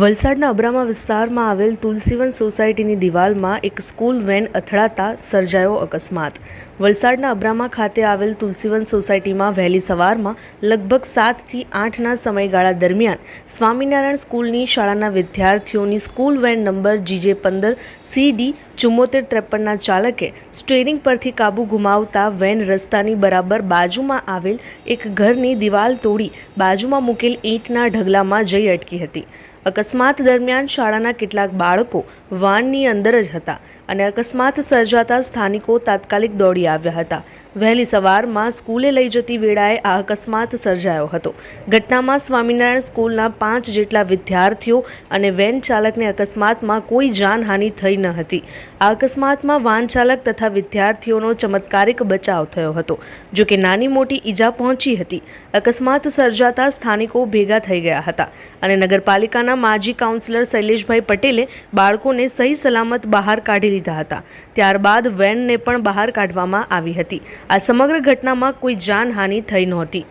વલસાડના અબ્રામા વિસ્તારમાં આવેલ તુલસીવન સોસાયટીની દિવાલમાં એક સ્કૂલ વેન અથડાતા સર્જાયો અકસ્માત. વલસાડના અબ્રામા ખાતે આવેલ તુલસીવન સોસાયટીમાં વહેલી સવારમાં લગભગ સાતથી આઠના સમયગાળા દરમિયાન સ્વામિનારાયણ સ્કૂલની શાળાના વિદ્યાર્થીઓની સ્કૂલ વેન નંબર જીજે પંદર સીડી ચુમ્મોતેર ત્રેપનના ચાલકે સ્ટેરિંગ પરથી કાબુ ગુમાવતા વેન રસ્તાની બરાબર બાજુમાં આવેલ એક ઘરની દિવાલ તોડી બાજુમાં મૂકેલ ઈંટના ઢગલામાં જઈ અટકી હતી. અકસ્માત દરમિયાન શાળાના કેટલાક બાળકો વાનની અંદર જ હતા અને અકસ્માત સર્જાતા સ્થાનિકો તાત્કાલિક દોડી આવ્યા હતા. વહેલી સવારમાં સ્કૂલે લઈ જતી વેળાએ આ અકસ્માત સર્જાયો હતો. ઘટનામાં સ્વામિનારાયણ સ્કૂલના પાંચ જેટલા વિદ્યાર્થીઓ અને વેન ચાલકને અકસ્માતમાં કોઈ જાનહાનિ થઈ ન હતી. આ અકસ્માતમાં વાહન ચાલક તથા વિદ્યાર્થીઓનો ચમત્કારિક બચાવ થયો હતો જોકે નાની મોટી ઈજા પહોંચી હતી. અકસ્માત સર્જાતા સ્થાનિકો ભેગા થઈ ગયા હતા અને નગરપાલિકાના માજી કાઉન્સિલર શૈલેષભાઈ પટેલે બાળકોને સહી સલામત બહાર કાઢી લીધા હતા. ત્યારબાદ વેનને પણ બહાર કાઢવામાં આવી હતી. આ સમગ્ર ઘટનામાં કોઈ જાનહાનિ થઈ નહોતી.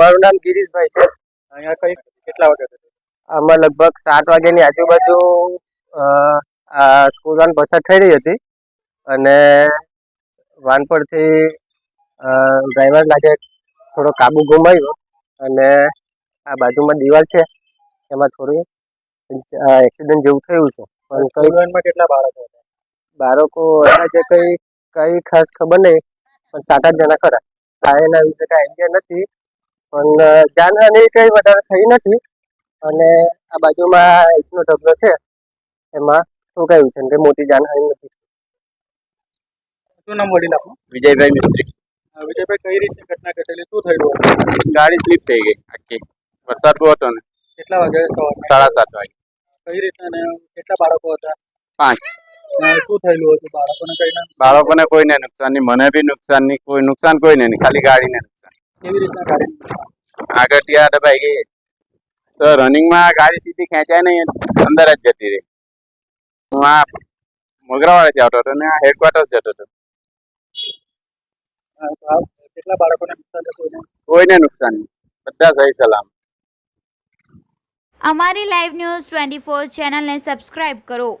મારું નામ ગિરીશભાઈ છે. અહીંયા કઈ કેટલા વાગે? આમાં લગભગ સાત વાગ્યાની આજુબાજુ સ્કૂલ વાન પસાર થઈ રહી હતી. અને વાન પરથી ડ્રાઈવર લાગે થોડો કાબુ ગુમાવ્યો. અને આ બાજુમાં દિવાલ છે. એમાં થોડું એક્સિડન્ટ જેવું થયું છે. પણ કઈ વાનમાં કેટલા બાળકો હતા? બાળકો હતા જે કઈ કઈ ખાસ ખબર નહીં પણ સાત આઠ જણા ખરા. આ એના વિશે કાંઈ આઈડિયા નથી. પણ જાનહાની કઈ વધારે થઈ નથી. અને આ બાજુમાં એકનો ઢગલો છે. એમાં ઠોકાયું છે? ને કઈ મોટી જાનહાની નથી. શું નામ વડીલ નાખો વિજયભાઈ મિસ્ત્રી. વિજયભાઈ કઈ રીતે ઘટના ઘટેલી? શું થયું ગાડી સ્લીપ થઈ ગઈ આખી. વરસાદ બહુ હતો ને. કેટલા વાગે સાડા સાત વાગે. કઈ રીતે અને કેટલા બાળકો હતા? પાંચ. અને શું થયેલું હતું? બાળકોને કઈ ના? બાળકોને કોઈને નુકસાન નહીં મને બી નુકસાન નહીં કોઈ નુકસાન કોઈ નહીં ખાલી ગાડીને નુકસાન. રીતના આગળ ત્યાં દબાઈ ગઈ તો રનિંગમાં ગાડી સીધી ખેંચાય નહીં અંદર જ જતી રહી. હું આ મોગરાવાળાથી આવતો હતો ને આ હેડક્વાર્ટર્સ જતો હતો. અ, તો આ કેટલા બાળકોને નુકસાન કોઈને નુકસાન નહીં બધા સહી સલામ. અમારી લાઈવ ન્યૂઝ ટ્વેન્ટી ફોર ચેનલને સબસ્ક્રાઇબ કરો.